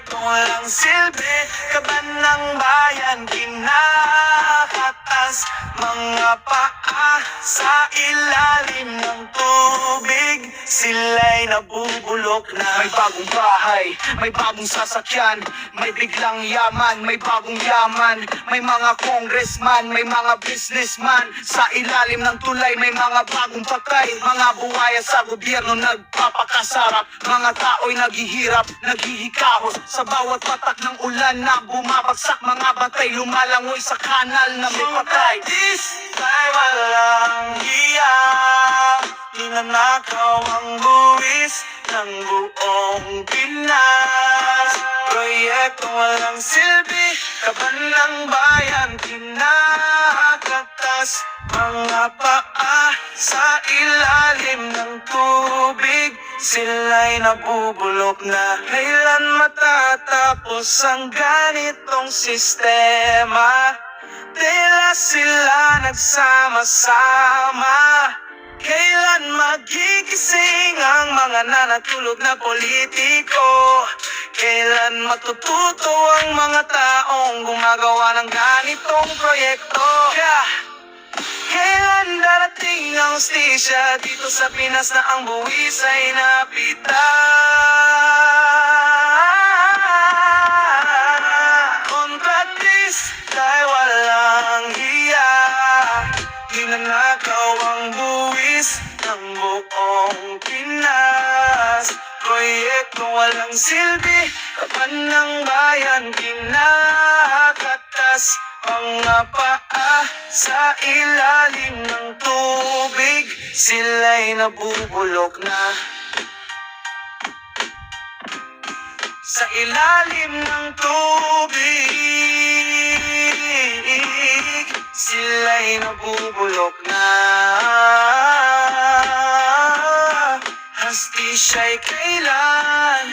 Proyektong lang silbi Kaban ng bayan kinakatas Mga paa sa ilalim ng tubig. Sila'y nabubulok na. May bagong bahay, may bagong sasakyan May biglang yaman, may bagong yaman. May mga congressman, may mga businessman. Sa ilalim ng tulay may mga bagong patay. Mga buhaya sa gobyerno nagpapakasarap. Mga tao'y naghihirap, naghihikahos. Sa bawat patak ng ulan na bumabagsak Mga bantay lumalangoy sa kanal na may patay This. Time walang hiya. Ninanakaw ang buwis ng buong Pinas. Proyektong walang silbi Kaban ng bayan Kinakatas Mga paa sa ilalim ng tubig. Sila'y nabubulok na Kailan matatapos ang ganitong sistema Tila sila nagsama-sama Kailan magigising ang mga nanatulog na politiko? Kailan matututo ang mga taong gumagawa ng ganitong proyekto? Yeah. Kailan darating ang hustisya dito sa Pinas na ang buwis ay napita? Buong Pinas. Proyekto walang silbi Kapan ng bayan kinakatas. Mga paa sa ilalim ng tubig Sila'y nabubulok na. Sa ilalim ng tubig Sila'y nabubulok na siya'y kailan